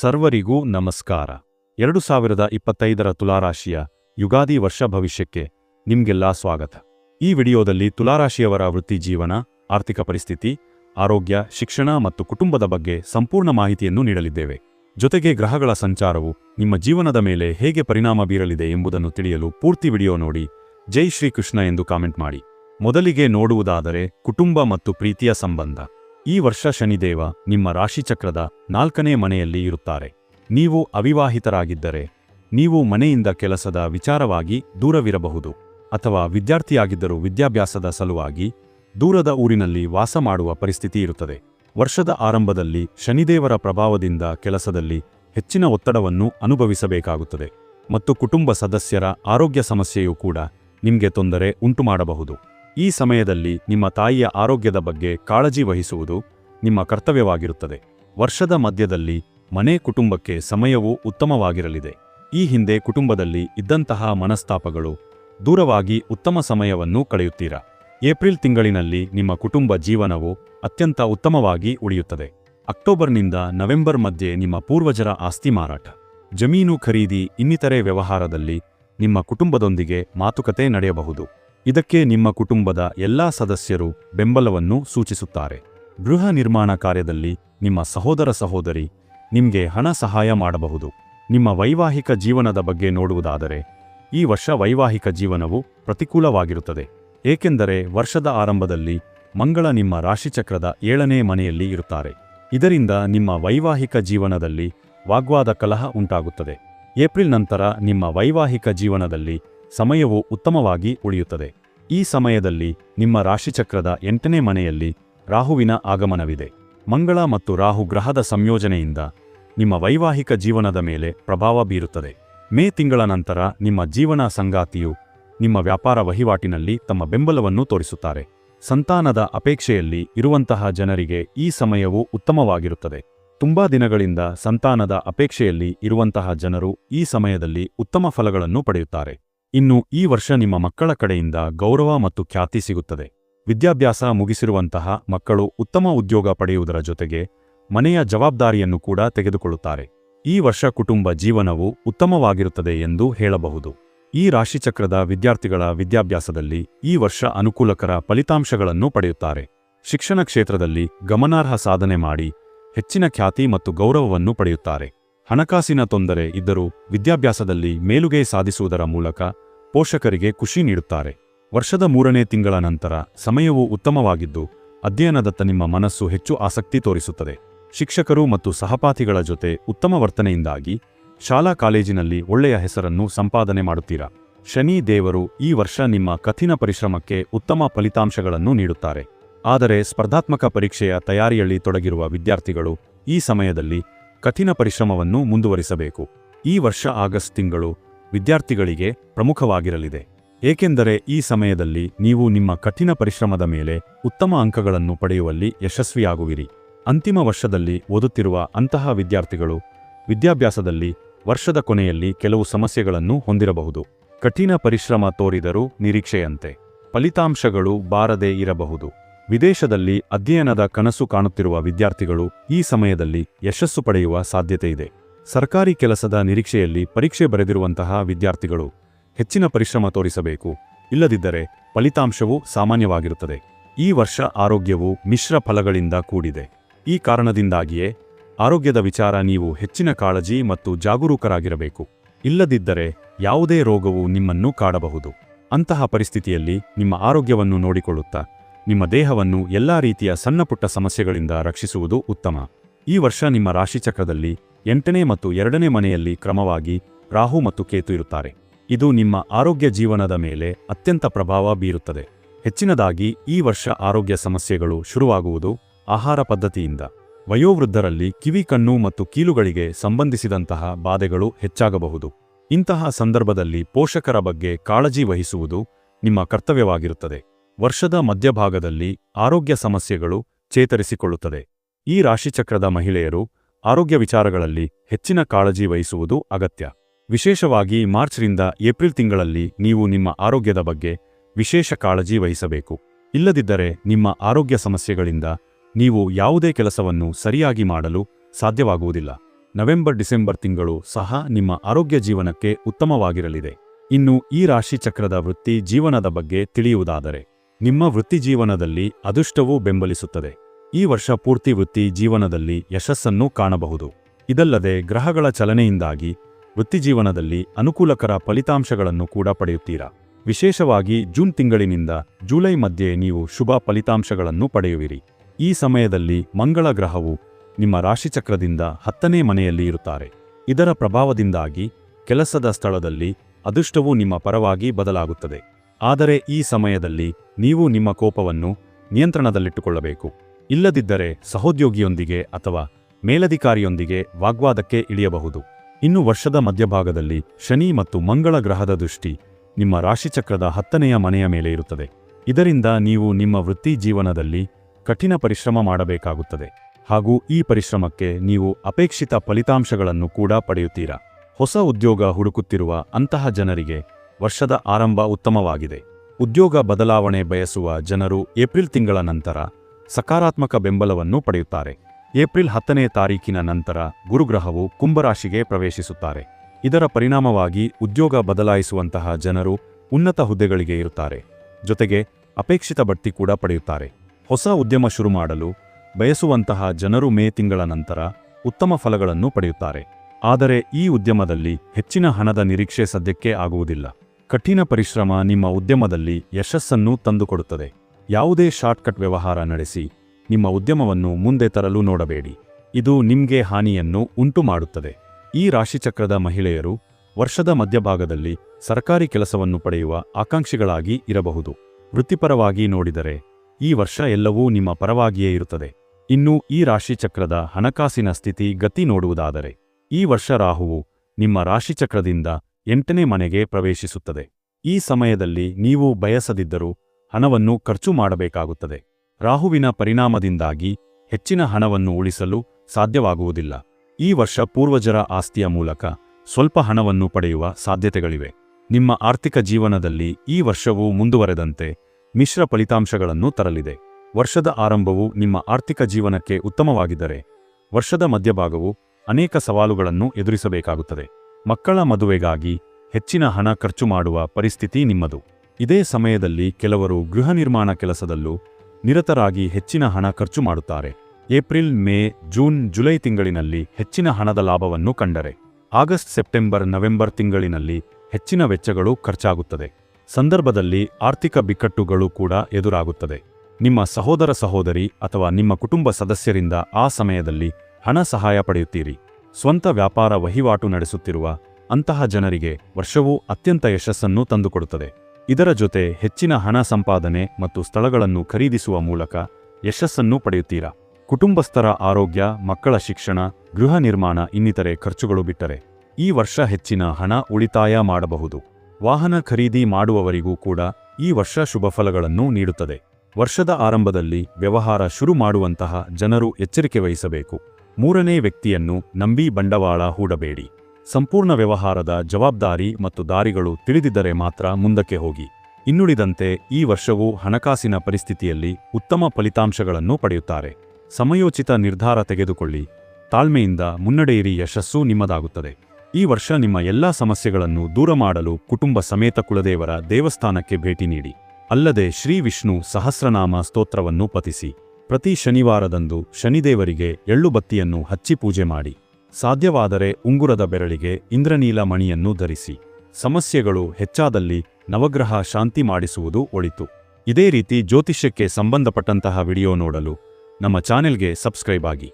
ಸರ್ವರಿಗೂ ನಮಸ್ಕಾರ. ಎರಡು ಸಾವಿರದ ಇಪ್ಪತ್ತೈದರ ತುಲಾರಾಶಿಯ ಯುಗಾದಿ ವರ್ಷ ಭವಿಷ್ಯಕ್ಕೆ ನಿಮಗೆಲ್ಲ ಸ್ವಾಗತ. ಈ ವಿಡಿಯೋದಲ್ಲಿ ತುಲಾರಾಶಿಯವರ ವೃತ್ತಿ ಜೀವನ, ಆರ್ಥಿಕ ಪರಿಸ್ಥಿತಿ, ಆರೋಗ್ಯ, ಶಿಕ್ಷಣ ಮತ್ತು ಕುಟುಂಬದ ಬಗ್ಗೆ ಸಂಪೂರ್ಣ ಮಾಹಿತಿಯನ್ನು ನೀಡಲಿದ್ದೇವೆ. ಜೊತೆಗೆ ಗ್ರಹಗಳ ಸಂಚಾರವು ನಿಮ್ಮ ಜೀವನದ ಮೇಲೆ ಹೇಗೆ ಪರಿಣಾಮ ಬೀರಲಿದೆ ಎಂಬುದನ್ನು ತಿಳಿಯಲು ಪೂರ್ತಿ ವಿಡಿಯೋ ನೋಡಿ. ಜೈ ಶ್ರೀಕೃಷ್ಣ ಎಂದು ಕಾಮೆಂಟ್ ಮಾಡಿ. ಮೊದಲಿಗೆ ನೋಡುವುದಾದರೆ ಕುಟುಂಬ ಮತ್ತು ಪ್ರೀತಿಯ ಸಂಬಂಧ. ಈ ವರ್ಷ ಶನಿದೇವ ನಿಮ್ಮ ರಾಶಿಚಕ್ರದ ನಾಲ್ಕನೇ ಮನೆಯಲ್ಲಿ ಇರುತ್ತಾರೆ. ನೀವು ಅವಿವಾಹಿತರಾಗಿದ್ದರೆ, ನೀವು ಮನೆಯಿಂದ ಕೆಲಸದ ವಿಚಾರವಾಗಿ ದೂರವಿರಬಹುದು ಅಥವಾ ವಿದ್ಯಾರ್ಥಿಯಾಗಿದ್ದರೂ ವಿದ್ಯಾಭ್ಯಾಸದ ಸಲುವಾಗಿ ದೂರದ ಊರಿನಲ್ಲಿ ವಾಸ ಮಾಡುವ ಪರಿಸ್ಥಿತಿ ಇರುತ್ತದೆ. ವರ್ಷದ ಆರಂಭದಲ್ಲಿ ಶನಿದೇವರ ಪ್ರಭಾವದಿಂದ ಕೆಲಸದಲ್ಲಿ ಹೆಚ್ಚಿನ ಒತ್ತಡವನ್ನು ಅನುಭವಿಸಬೇಕಾಗುತ್ತದೆ ಮತ್ತು ಕುಟುಂಬ ಸದಸ್ಯರ ಆರೋಗ್ಯ ಸಮಸ್ಯೆಯೂ ಕೂಡ ನಿಮಗೆ ತೊಂದರೆ ಉಂಟುಮಾಡಬಹುದು. ಈ ಸಮಯದಲ್ಲಿ ನಿಮ್ಮ ತಾಯಿಯ ಆರೋಗ್ಯದ ಬಗ್ಗೆ ಕಾಳಜಿ ವಹಿಸುವುದು ನಿಮ್ಮ ಕರ್ತವ್ಯವಾಗಿರುತ್ತದೆ. ವರ್ಷದ ಮಧ್ಯದಲ್ಲಿ ಮನೆ ಕುಟುಂಬಕ್ಕೆ ಸಮಯವೂ ಉತ್ತಮವಾಗಿರಲಿದೆ. ಈ ಹಿಂದೆ ಕುಟುಂಬದಲ್ಲಿ ಇದ್ದಂತಹ ಮನಸ್ತಾಪಗಳು ದೂರವಾಗಿ ಉತ್ತಮ ಸಮಯವನ್ನು ಕಳೆಯುತ್ತೀರಾ? ಏಪ್ರಿಲ್ ತಿಂಗಳಿನಲ್ಲಿ ನಿಮ್ಮ ಕುಟುಂಬ ಜೀವನವು ಅತ್ಯಂತ ಉತ್ತಮವಾಗಿ ಉಳಿಯುತ್ತದೆ. ಅಕ್ಟೋಬರ್ನಿಂದ ನವೆಂಬರ್ ಮಧ್ಯೆ ನಿಮ್ಮ ಪೂರ್ವಜರ ಆಸ್ತಿ ಮಾರಾಟ. ಜಮೀನು ಖರೀದಿ ಇನ್ನಿತರೆ ವ್ಯವಹಾರದಲ್ಲಿ ನಿಮ್ಮ ಕುಟುಂಬದೊಂದಿಗೆ ಮಾತುಕತೆ ನಡೆಯಬಹುದು. ಇದಕ್ಕೆ ನಿಮ್ಮ ಕುಟುಂಬದ ಎಲ್ಲಾ ಸದಸ್ಯರು ಬೆಂಬಲವನ್ನು ಸೂಚಿಸುತ್ತಾರೆ. ಗೃಹ ನಿರ್ಮಾಣ ಕಾರ್ಯದಲ್ಲಿ ನಿಮ್ಮ ಸಹೋದರ ಸಹೋದರಿ ನಿಮಗೆ ಹಣ ಸಹಾಯ ಮಾಡಬಹುದು. ನಿಮ್ಮ ವೈವಾಹಿಕ ಜೀವನದ ಬಗ್ಗೆ ನೋಡುವುದಾದರೆ, ಈ ವರ್ಷ ವೈವಾಹಿಕ ಜೀವನವು ಪ್ರತಿಕೂಲವಾಗಿರುತ್ತದೆ. ಏಕೆಂದರೆ ವರ್ಷದ ಆರಂಭದಲ್ಲಿ ಮಂಗಳ ನಿಮ್ಮ ರಾಶಿಚಕ್ರದ ಏಳನೇ ಮನೆಯಲ್ಲಿ ಇರುತ್ತಾರೆ. ಇದರಿಂದ ನಿಮ್ಮ ವೈವಾಹಿಕ ಜೀವನದಲ್ಲಿ ವಾಗ್ವಾದ ಕಲಹ ಉಂಟಾಗುತ್ತದೆ. ಏಪ್ರಿಲ್ ನಂತರ ನಿಮ್ಮ ವೈವಾಹಿಕ ಜೀವನದಲ್ಲಿ ಸಮಯವು ಉತ್ತಮವಾಗಿ ಉಳಿಯುತ್ತದೆ. ಈ ಸಮಯದಲ್ಲಿ ನಿಮ್ಮ ರಾಶಿಚಕ್ರದ ಎಂಟನೇ ಮನೆಯಲ್ಲಿ ರಾಹುವಿನ ಆಗಮನವಿದೆ. ಮಂಗಳ ಮತ್ತು ರಾಹು ಗ್ರಹದ ಸಂಯೋಜನೆಯಿಂದ ನಿಮ್ಮ ವೈವಾಹಿಕ ಜೀವನದ ಮೇಲೆ ಪ್ರಭಾವ ಬೀರುತ್ತದೆ. ಮೇ ತಿಂಗಳ ನಂತರ ನಿಮ್ಮ ಜೀವನ ಸಂಗಾತಿಯು ನಿಮ್ಮ ವ್ಯಾಪಾರ ವಹಿವಾಟಿನಲ್ಲಿ ತಮ್ಮ ಬೆಂಬಲವನ್ನು ತೋರಿಸುತ್ತಾರೆ. ಸಂತಾನದ ಅಪೇಕ್ಷೆಯಲ್ಲಿ ಇರುವಂತಹ ಜನರಿಗೆ ಈ ಸಮಯವು ಉತ್ತಮವಾಗಿರುತ್ತದೆ. ತುಂಬಾ ದಿನಗಳಿಂದ ಸಂತಾನದ ಅಪೇಕ್ಷೆಯಲ್ಲಿ ಇರುವಂತಹ ಜನರು ಈ ಸಮಯದಲ್ಲಿ ಉತ್ತಮ ಫಲಗಳನ್ನು ಪಡೆಯುತ್ತಾರೆ. ಇನ್ನು ಈ ವರ್ಷ ನಿಮ್ಮ ಮಕ್ಕಳ ಕಡೆಯಿಂದ ಗೌರವ ಮತ್ತು ಖ್ಯಾತಿ ಸಿಗುತ್ತದೆ. ವಿದ್ಯಾಭ್ಯಾಸ ಮುಗಿಸಿರುವಂತಹ ಮಕ್ಕಳು ಉತ್ತಮ ಉದ್ಯೋಗ ಪಡೆಯುವುದರ ಜೊತೆಗೆ ಮನೆಯ ಜವಾಬ್ದಾರಿಯನ್ನು ಕೂಡ ತೆಗೆದುಕೊಳ್ಳುತ್ತಾರೆ. ಈ ವರ್ಷ ಕುಟುಂಬ ಜೀವನವು ಉತ್ತಮವಾಗಿರುತ್ತದೆ ಎಂದು ಹೇಳಬಹುದು. ಈ ರಾಶಿಚಕ್ರದ ವಿದ್ಯಾರ್ಥಿಗಳ ವಿದ್ಯಾಭ್ಯಾಸದಲ್ಲಿ ಈ ವರ್ಷ ಅನುಕೂಲಕರ ಫಲಿತಾಂಶಗಳನ್ನು ಪಡೆಯುತ್ತಾರೆ. ಶಿಕ್ಷಣ ಕ್ಷೇತ್ರದಲ್ಲಿ ಗಮನಾರ್ಹ ಸಾಧನೆ ಮಾಡಿ ಹೆಚ್ಚಿನ ಖ್ಯಾತಿ ಮತ್ತು ಗೌರವವನ್ನು ಪಡೆಯುತ್ತಾರೆ. ಹಣಕಾಸಿನ ತೊಂದರೆ ಇದ್ದರೂ ವಿದ್ಯಾಭ್ಯಾಸದಲ್ಲಿ ಮೇಲುಗೈ ಸಾಧಿಸುವುದರ ಮೂಲಕ ಪೋಷಕರಿಗೆ ಖುಷಿ ನೀಡುತ್ತಾರೆ. ವರ್ಷದ ಮೂರನೇ ತಿಂಗಳ ನಂತರ ಸಮಯವು ಉತ್ತಮವಾಗಿದ್ದು, ಅಧ್ಯಯನದತ್ತ ನಿಮ್ಮ ಮನಸ್ಸು ಹೆಚ್ಚು ಆಸಕ್ತಿ ತೋರಿಸುತ್ತದೆ. ಶಿಕ್ಷಕರು ಮತ್ತು ಸಹಪಾಠಿಗಳ ಜೊತೆ ಉತ್ತಮ ವರ್ತನೆಯಿಂದಾಗಿ ಶಾಲಾ ಕಾಲೇಜಿನಲ್ಲಿ ಒಳ್ಳೆಯ ಹೆಸರನ್ನು ಸಂಪಾದನೆ ಮಾಡುತ್ತೀರಾ? ಶನಿ ದೇವರು ಈ ವರ್ಷ ನಿಮ್ಮ ಕಠಿಣ ಪರಿಶ್ರಮಕ್ಕೆ ಉತ್ತಮ ಫಲಿತಾಂಶಗಳನ್ನು ನೀಡುತ್ತಾರೆ. ಆದರೆ ಸ್ಪರ್ಧಾತ್ಮಕ ಪರೀಕ್ಷೆಯ ತಯಾರಿಯಲ್ಲಿ ತೊಡಗಿರುವ ವಿದ್ಯಾರ್ಥಿಗಳು ಈ ಸಮಯದಲ್ಲಿ ಕಠಿಣ ಪರಿಶ್ರಮವನ್ನು ಮುಂದುವರಿಸಬೇಕು. ಈ ವರ್ಷ ಆಗಸ್ಟ್ ತಿಂಗಳು ವಿದ್ಯಾರ್ಥಿಗಳಿಗೆ ಪ್ರಮುಖವಾಗಿರಲಿದೆ. ಏಕೆಂದರೆ ಈ ಸಮಯದಲ್ಲಿ ನೀವು ನಿಮ್ಮ ಕಠಿಣ ಪರಿಶ್ರಮದ ಮೇಲೆ ಉತ್ತಮ ಅಂಕಗಳನ್ನು ಪಡೆಯುವಲ್ಲಿ ಯಶಸ್ವಿಯಾಗುವಿರಿ. ಅಂತಿಮ ವರ್ಷದಲ್ಲಿ ಓದುತ್ತಿರುವ ಅಂತಹ ವಿದ್ಯಾರ್ಥಿಗಳು ವಿದ್ಯಾಭ್ಯಾಸದಲ್ಲಿ ವರ್ಷದ ಕೊನೆಯಲ್ಲಿ ಕೆಲವು ಸಮಸ್ಯೆಗಳನ್ನು ಹೊಂದಿರಬಹುದು. ಕಠಿಣ ಪರಿಶ್ರಮ ತೋರಿದರೂ ನಿರೀಕ್ಷೆಯಂತೆ. ಫಲಿತಾಂಶಗಳು ಬಾರದೇ ಇರಬಹುದು. ವಿದೇಶದಲ್ಲಿ ಅಧ್ಯಯನದ ಕನಸು ಕಾಣುತ್ತಿರುವ ವಿದ್ಯಾರ್ಥಿಗಳು ಈ ಸಮಯದಲ್ಲಿ ಯಶಸ್ಸು ಪಡೆಯುವ ಸಾಧ್ಯತೆಯಿದೆ. ಸರ್ಕಾರಿ ಕೆಲಸದ ನಿರೀಕ್ಷೆಯಲ್ಲಿ ಪರೀಕ್ಷೆ ಬರೆದಿರುವಂತಹ ವಿದ್ಯಾರ್ಥಿಗಳು ಹೆಚ್ಚಿನ ಪರಿಶ್ರಮ ತೋರಿಸಬೇಕು. ಇಲ್ಲದಿದ್ದರೆ ಫಲಿತಾಂಶವು ಸಾಮಾನ್ಯವಾಗಿರುತ್ತದೆ. ಈ ವರ್ಷ ಆರೋಗ್ಯವು ಮಿಶ್ರ ಫಲಗಳಿಂದ ಕೂಡಿದೆ. ಈ ಕಾರಣದಿಂದಾಗಿಯೇ ಆರೋಗ್ಯದ ವಿಚಾರ ನೀವು ಹೆಚ್ಚಿನ ಕಾಳಜಿ ಮತ್ತು ಜಾಗರೂಕರಾಗಿರಬೇಕು. ಇಲ್ಲದಿದ್ದರೆ ಯಾವುದೇ ರೋಗವು ನಿಮ್ಮನ್ನು ಕಾಡಬಹುದು. ಅಂತಹ ಪರಿಸ್ಥಿತಿಯಲ್ಲಿ ನಿಮ್ಮ ಆರೋಗ್ಯವನ್ನು ನೋಡಿಕೊಳ್ಳುತ್ತಾ ನಿಮ್ಮ ದೇಹವನ್ನು ಎಲ್ಲಾ ರೀತಿಯ ಸಣ್ಣಪುಟ್ಟ ಸಮಸ್ಯೆಗಳಿಂದ ರಕ್ಷಿಸುವುದು ಉತ್ತಮ. ಈ ವರ್ಷ ನಿಮ್ಮ ರಾಶಿಚಕ್ರದಲ್ಲಿ ಎಂಟನೇ ಮತ್ತು ಎರಡನೇ ಮನೆಯಲ್ಲಿ ಕ್ರಮವಾಗಿ ರಾಹು ಮತ್ತು ಕೇತು ಇರುತ್ತಾರೆ. ಇದು ನಿಮ್ಮ ಆರೋಗ್ಯ ಜೀವನದ ಮೇಲೆ ಅತ್ಯಂತ ಪ್ರಭಾವ ಬೀರುತ್ತದೆ. ಹೆಚ್ಚಿನದಾಗಿ, ಈ ವರ್ಷ ಆರೋಗ್ಯ ಸಮಸ್ಯೆಗಳು ಶುರುವಾಗುವುದು ಆಹಾರ ಪದ್ಧತಿಯಿಂದ. ವಯೋವೃದ್ಧರಲ್ಲಿ ಕಿವಿ, ಕಣ್ಣು ಮತ್ತು ಕೀಲುಗಳಿಗೆ ಸಂಬಂಧಿಸಿದಂತಹ ಬಾಧೆಗಳು ಹೆಚ್ಚಾಗಬಹುದು. ಇಂತಹ ಸಂದರ್ಭದಲ್ಲಿ ಪೋಷಕರ ಬಗ್ಗೆ ಕಾಳಜಿ ವಹಿಸುವುದು ನಿಮ್ಮ ಕರ್ತವ್ಯವಾಗಿರುತ್ತದೆ. ವರ್ಷದ ಮಧ್ಯಭಾಗದಲ್ಲಿ ಆರೋಗ್ಯ ಸಮಸ್ಯೆಗಳು ಚೇತರಿಸಿಕೊಳ್ಳುತ್ತದೆ. ಈ ರಾಶಿಚಕ್ರದ ಮಹಿಳೆಯರು ಆರೋಗ್ಯ ವಿಚಾರಗಳಲ್ಲಿ ಹೆಚ್ಚಿನ ಕಾಳಜಿ ವಹಿಸುವುದು ಅಗತ್ಯ. ವಿಶೇಷವಾಗಿ ಮಾರ್ಚ್ರಿಂದ ಏಪ್ರಿಲ್ ತಿಂಗಳಲ್ಲಿ ನೀವು ನಿಮ್ಮ ಆರೋಗ್ಯದ ಬಗ್ಗೆ ವಿಶೇಷ ಕಾಳಜಿ ವಹಿಸಬೇಕು. ಇಲ್ಲದಿದ್ದರೆ ನಿಮ್ಮ ಆರೋಗ್ಯ ಸಮಸ್ಯೆಗಳಿಂದ ನೀವು ಯಾವುದೇ ಕೆಲಸವನ್ನು ಸರಿಯಾಗಿ ಮಾಡಲು ಸಾಧ್ಯವಾಗುವುದಿಲ್ಲ. ನವೆಂಬರ್ ಡಿಸೆಂಬರ್ ತಿಂಗಳು ಸಹ ನಿಮ್ಮ ಆರೋಗ್ಯ ಜೀವನಕ್ಕೆ ಉತ್ತಮವಾಗಿರಲಿದೆ. ಇನ್ನು ಈ ರಾಶಿ ಚಕ್ರದ ವೃತ್ತಿ ಜೀವನದ ಬಗ್ಗೆ ತಿಳಿಯುವುದಾದರೆ ನಿಮ್ಮ ವೃತ್ತಿ ಜೀವನದಲ್ಲಿ ಅದೃಷ್ಟವೂ ಬೆಂಬಲಿಸುತ್ತದೆ. ಈ ವರ್ಷ ಪೂರ್ತಿ ವೃತ್ತಿ ಜೀವನದಲ್ಲಿ ಯಶಸ್ಸನ್ನು ಕಾಣಬಹುದು. ಇದಲ್ಲದೆ ಗ್ರಹಗಳ ಚಲನೆಯಿಂದಾಗಿ ವೃತ್ತಿಜೀವನದಲ್ಲಿ ಅನುಕೂಲಕರ ಫಲಿತಾಂಶಗಳನ್ನು ಕೂಡ ಪಡೆಯುತ್ತೀರಾ? ವಿಶೇಷವಾಗಿ ಜೂನ್ ತಿಂಗಳಿನಿಂದ ಜುಲೈ ಮಧ್ಯೆ ನೀವು ಶುಭ ಫಲಿತಾಂಶಗಳನ್ನು ಪಡೆಯುವಿರಿ. ಈ ಸಮಯದಲ್ಲಿ ಮಂಗಳ ಗ್ರಹವು ನಿಮ್ಮ ರಾಶಿಚಕ್ರದಿಂದ ಹತ್ತನೇ ಮನೆಯಲ್ಲಿ ಇರುತ್ತಾರೆ. ಇದರ ಪ್ರಭಾವದಿಂದಾಗಿ ಕೆಲಸದ ಸ್ಥಳದಲ್ಲಿ ಅದೃಷ್ಟವು ನಿಮ್ಮ ಪರವಾಗಿ ಬದಲಾಗುತ್ತದೆ. ಆದರೆ ಈ ಸಮಯದಲ್ಲಿ ನೀವು ನಿಮ್ಮ ಕೋಪವನ್ನು ನಿಯಂತ್ರಣದಲ್ಲಿಟ್ಟುಕೊಳ್ಳಬೇಕು. ಇಲ್ಲದಿದ್ದರೆ ಸಹೋದ್ಯೋಗಿಯೊಂದಿಗೆ ಅಥವಾ ಮೇಲಧಿಕಾರಿಯೊಂದಿಗೆ ವಾಗ್ವಾದಕ್ಕೆ ಇಳಿಯಬಹುದು. ಇನ್ನು ವರ್ಷದ ಮಧ್ಯಭಾಗದಲ್ಲಿ ಶನಿ ಮತ್ತು ಮಂಗಳ ಗ್ರಹದ ದೃಷ್ಟಿ ನಿಮ್ಮ ರಾಶಿಚಕ್ರದ ಹತ್ತನೆಯ ಮನೆಯ ಮೇಲೆ ಇರುತ್ತದೆ. ಇದರಿಂದ ನೀವು ನಿಮ್ಮ ವೃತ್ತಿ ಜೀವನದಲ್ಲಿ ಕಠಿಣ ಪರಿಶ್ರಮ ಮಾಡಬೇಕಾಗುತ್ತದೆ. ಹಾಗೂ ಈ ಪರಿಶ್ರಮಕ್ಕೆ ನೀವು ಅಪೇಕ್ಷಿತ ಫಲಿತಾಂಶಗಳನ್ನು ಕೂಡ ಪಡೆಯುತ್ತೀರಾ. ಹೊಸ ಉದ್ಯೋಗ ಹುಡುಕುತ್ತಿರುವ ಅಂತಹ ಜನರಿಗೆ ವರ್ಷದ ಆರಂಭ ಉತ್ತಮವಾಗಿದೆ. ಉದ್ಯೋಗ ಬದಲಾವಣೆ ಬಯಸುವ ಜನರು ಏಪ್ರಿಲ್ ತಿಂಗಳ ನಂತರ ಸಕಾರಾತ್ಮಕ ಬೆಂಬಲವನ್ನು ಪಡೆಯುತ್ತಾರೆ. ಏಪ್ರಿಲ್ ಹತ್ತನೇ ತಾರೀಕಿನ ನಂತರ ಗುರುಗ್ರಹವು ಕುಂಭರಾಶಿಗೆ ಪ್ರವೇಶಿಸುತ್ತಾರೆ. ಇದರ ಪರಿಣಾಮವಾಗಿ ಉದ್ಯೋಗ ಬದಲಾಯಿಸುವಂತಹ ಜನರು ಉನ್ನತ ಹುದ್ದೆಗಳಿಗೆ ಇರುತ್ತಾರೆ ಜೊತೆಗೆ ಅಪೇಕ್ಷಿತ ಬಡ್ತಿ ಕೂಡ ಪಡೆಯುತ್ತಾರೆ. ಹೊಸ ಉದ್ಯಮ ಶುರು ಮಾಡಲು ಬಯಸುವಂತಹ ಜನರು ಮೇ ತಿಂಗಳ ನಂತರ ಉತ್ತಮ ಫಲಗಳನ್ನು ಪಡೆಯುತ್ತಾರೆ. ಆದರೆ ಈ ಉದ್ಯಮದಲ್ಲಿ ಹೆಚ್ಚಿನ ಹಣದ ನಿರೀಕ್ಷೆ ಸದ್ಯಕ್ಕೆ ಆಗುವುದಿಲ್ಲ. ಕಠಿಣ ಪರಿಶ್ರಮ ನಿಮ್ಮ ಉದ್ಯಮದಲ್ಲಿ ಯಶಸ್ಸನ್ನು ತಂದುಕೊಡುತ್ತದೆ. ಯಾವುದೇ ಶಾರ್ಟ್ಕಟ್ ವ್ಯವಹಾರ ನಡೆಸಿ ನಿಮ್ಮ ಉದ್ಯಮವನ್ನು ಮುಂದೆ ತರಲು ನೋಡಬೇಡಿ. ಇದು ನಿಮ್ಗೆ ಹಾನಿಯನ್ನು ಉಂಟು ಮಾಡುತ್ತದೆ ಈ ರಾಶಿಚಕ್ರದ ಮಹಿಳೆಯರು ವರ್ಷದ ಮಧ್ಯಭಾಗದಲ್ಲಿ ಸರ್ಕಾರಿ ಕೆಲಸವನ್ನು ಪಡೆಯುವ ಆಕಾಂಕ್ಷಿಗಳಾಗಿ ಇರಬಹುದು. ವೃತ್ತಿಪರವಾಗಿ ನೋಡಿದರೆ ಈ ವರ್ಷ ಎಲ್ಲವೂ ನಿಮ್ಮ ಪರವಾಗಿಯೇ ಇರುತ್ತದೆ. ಇನ್ನು ಈ ರಾಶಿಚಕ್ರದ ಹಣಕಾಸಿನ ಸ್ಥಿತಿ ಗತಿ ನೋಡುವುದಾದರೆ ಈ ವರ್ಷ ರಾಹುವು ನಿಮ್ಮ ರಾಶಿಚಕ್ರದಿಂದ ಎಂಟನೇ ಮನೆಗೆ ಪ್ರವೇಶಿಸುತ್ತದೆ. ಈ ಸಮಯದಲ್ಲಿ ನೀವು ಬಯಸದಿದ್ದರೂ ಹಣವನ್ನು ಖರ್ಚು ಮಾಡಬೇಕಾಗುತ್ತದೆ. ರಾಹುವಿನ ಪರಿಣಾಮದಿಂದಾಗಿ ಹೆಚ್ಚಿನ ಹಣವನ್ನು ಉಳಿಸಲು ಸಾಧ್ಯವಾಗುವುದಿಲ್ಲ. ಈ ವರ್ಷ ಪೂರ್ವಜರ ಆಸ್ತಿಯ ಮೂಲಕ ಸ್ವಲ್ಪ ಹಣವನ್ನು ಪಡೆಯುವ ಸಾಧ್ಯತೆಗಳಿವೆ. ನಿಮ್ಮ ಆರ್ಥಿಕ ಜೀವನದಲ್ಲಿ ಈ ವರ್ಷವು ಮುಂದುವರೆದಂತೆ ಮಿಶ್ರ ಫಲಿತಾಂಶಗಳನ್ನು ತರಲಿದೆ. ವರ್ಷದ ಆರಂಭವು ನಿಮ್ಮ ಆರ್ಥಿಕ ಜೀವನಕ್ಕೆ ಉತ್ತಮವಾಗಿದ್ದರೆ, ವರ್ಷದ ಮಧ್ಯಭಾಗವು ಅನೇಕ ಸವಾಲುಗಳನ್ನು ಎದುರಿಸಬೇಕಾಗುತ್ತದೆ. ಮಕ್ಕಳ ಮದುವೆಗಾಗಿ ಹೆಚ್ಚಿನ ಹಣ ಖರ್ಚು ಮಾಡುವ ಪರಿಸ್ಥಿತಿ ನಿಮ್ಮದು. ಇದೇ ಸಮಯದಲ್ಲಿ ಕೆಲವರು ಗೃಹ ನಿರ್ಮಾಣ ಕೆಲಸದಲ್ಲೂ ನಿರತರಾಗಿ ಹೆಚ್ಚಿನ ಹಣ ಖರ್ಚು ಮಾಡುತ್ತಾರೆ. ಏಪ್ರಿಲ್, ಮೇ, ಜೂನ್, ಜುಲೈ ತಿಂಗಳಿನಲ್ಲಿ ಹೆಚ್ಚಿನ ಹಣದ ಲಾಭವನ್ನು ಕಂಡರೆ. ಆಗಸ್ಟ್, ಸೆಪ್ಟೆಂಬರ್, ನವೆಂಬರ್ ತಿಂಗಳಿನಲ್ಲಿ ಹೆಚ್ಚಿನ ವೆಚ್ಚಗಳು ಖರ್ಚಾಗುತ್ತದೆ. ಸಂದರ್ಭದಲ್ಲಿ ಆರ್ಥಿಕ ಬಿಕ್ಕಟ್ಟುಗಳು ಕೂಡ ಎದುರಾಗುತ್ತದೆ. ನಿಮ್ಮ ಸಹೋದರ ಸಹೋದರಿ ಅಥವಾ ನಿಮ್ಮ ಕುಟುಂಬ ಸದಸ್ಯರಿಂದ ಆ ಸಮಯದಲ್ಲಿ ಹಣ ಸಹಾಯ ಪಡೆಯುತ್ತೀರಿ. ಸ್ವಂತ ವ್ಯಾಪಾರ ವಹಿವಾಟು ನಡೆಸುತ್ತಿರುವ ಅಂತಹ ಜನರಿಗೆ ವರ್ಷವು ಅತ್ಯಂತ ಯಶಸ್ಸನ್ನು ತಂದುಕೊಡುತ್ತದೆ. ಇದರ ಜೊತೆ ಹೆಚ್ಚಿನ ಹಣ ಸಂಪಾದನೆ ಮತ್ತು ಸ್ಥಳಗಳನ್ನು ಖರೀದಿಸುವ ಮೂಲಕ ಯಶಸ್ಸನ್ನು ಪಡೆಯುತ್ತೀರಾ? ಕುಟುಂಬಸ್ಥರ ಆರೋಗ್ಯ, ಮಕ್ಕಳ ಶಿಕ್ಷಣ, ಗೃಹ ನಿರ್ಮಾಣ ಇನ್ನಿತರೆ ಖರ್ಚುಗಳು ಬಿಟ್ಟರೆ ಈ ವರ್ಷ ಹೆಚ್ಚಿನ ಹಣ ಉಳಿತಾಯ ಮಾಡಬಹುದು. ವಾಹನ ಖರೀದಿ ಮಾಡುವವರಿಗೂ ಕೂಡ ಈ ವರ್ಷ ಶುಭಫಲಗಳನ್ನು ನೀಡುತ್ತದೆ. ವರ್ಷದ ಆರಂಭದಲ್ಲಿ ವ್ಯವಹಾರ ಶುರು ಮಾಡುವಂತಹ ಜನರು ಎಚ್ಚರಿಕೆ ವಹಿಸಬೇಕು. ಮೂರನೇ ವ್ಯಕ್ತಿಯನ್ನು ನಂಬಿ ಬಂಡವಾಳ ಹೂಡಬೇಡಿ. ಸಂಪೂರ್ಣ ವ್ಯವಹಾರದ ಜವಾಬ್ದಾರಿ ಮತ್ತು ದಾರಿಗಳು ತಿಳಿದಿದ್ದರೆ ಮಾತ್ರ ಮುಂದಕ್ಕೆ ಹೋಗಿ. ಇನ್ನುಳಿದಂತೆ ಈ ವರ್ಷವೂ ಹಣಕಾಸಿನ ಪರಿಸ್ಥಿತಿಯಲ್ಲಿ ಉತ್ತಮ ಫಲಿತಾಂಶಗಳನ್ನು ಪಡೆಯುತ್ತಾರೆ. ಸಮಯೋಚಿತ ನಿರ್ಧಾರ ತೆಗೆದುಕೊಳ್ಳಿ. ತಾಳ್ಮೆಯಿಂದ ಮುನ್ನಡೆಯಿರಿ, ಯಶಸ್ಸು ನಿಮ್ಮದಾಗುತ್ತದೆ. ಈ ವರ್ಷ ನಿಮ್ಮ ಎಲ್ಲಾ ಸಮಸ್ಯೆಗಳನ್ನು ದೂರ ಮಾಡಲು ಕುಟುಂಬ ಸಮೇತ ಕುಲದೇವರ ದೇವಸ್ಥಾನಕ್ಕೆ ಭೇಟಿ ನೀಡಿ. ಅಲ್ಲದೆ ಶ್ರೀ ವಿಷ್ಣು ಸಹಸ್ರನಾಮ ಸ್ತೋತ್ರವನ್ನು ಪತಿಸಿ ಪ್ರತಿ ಶನಿವಾರದಂದು ಶನಿದೇವರಿಗೆ ಎಳ್ಳು ಬತ್ತಿಯನ್ನು ಹಚ್ಚಿ ಪೂಜೆ ಮಾಡಿ. ಸಾಧ್ಯವಾದರೆ ಉಂಗುರದ ಬೆರಳಿಗೆ ಇಂದ್ರನೀಲ ಮಣಿಯನ್ನು ಧರಿಸಿ. ಸಮಸ್ಯೆಗಳು ಹೆಚ್ಚಾದಲ್ಲಿ ನವಗ್ರಹ ಶಾಂತಿ ಮಾಡಿಸುವುದು ಒಳಿತು. ಇದೇ ರೀತಿ ಜ್ಯೋತಿಷ್ಯಕ್ಕೆ ಸಂಬಂಧಪಟ್ಟಂತಹ ವಿಡಿಯೋ ನೋಡಲು ನಮ್ಮ ಚಾನೆಲ್ಗೆ ಸಬ್ಸ್ಕ್ರೈಬ್ ಆಗಿ.